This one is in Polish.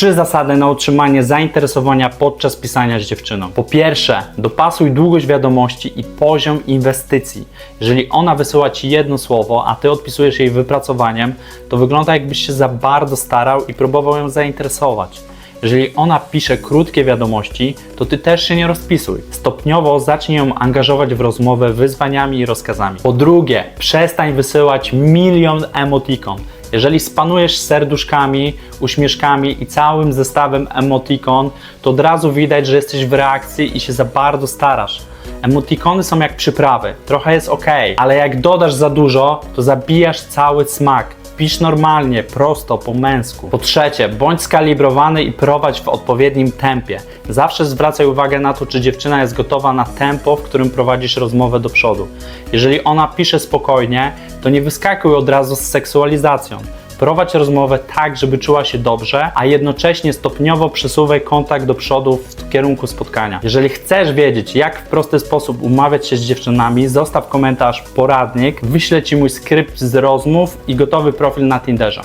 trzy zasady na utrzymanie zainteresowania podczas pisania z dziewczyną. Po pierwsze, dopasuj długość wiadomości i poziom inwestycji. Jeżeli ona wysyła ci jedno słowo, a ty odpisujesz jej wypracowaniem, to wygląda jakbyś się za bardzo starał i próbował ją zainteresować. Jeżeli ona pisze krótkie wiadomości, to ty też się nie rozpisuj. Stopniowo zacznij ją angażować w rozmowę wyzwaniami i rozkazami. Po drugie, przestań wysyłać milion emotikon. Jeżeli spanujesz serduszkami, uśmieszkami i całym zestawem emotikon, to od razu widać, że jesteś w reakcji i się za bardzo starasz. Emotikony są jak przyprawy, trochę jest ok, ale jak dodasz za dużo, to zabijasz cały smak. Pisz normalnie, prosto, po męsku. Po trzecie, bądź skalibrowany i prowadź w odpowiednim tempie. Zawsze zwracaj uwagę na to, czy dziewczyna jest gotowa na tempo, w którym prowadzisz rozmowę do przodu. Jeżeli ona pisze spokojnie, to nie wyskakuj od razu z seksualizacją. Prowadź rozmowę tak, żeby czuła się dobrze, a jednocześnie stopniowo przesuwaj kontakt do przodu w kierunku spotkania. Jeżeli chcesz wiedzieć, jak w prosty sposób umawiać się z dziewczynami, zostaw komentarz poradnik, wyślę Ci mój skrypt z rozmów i gotowy profil na Tinderze.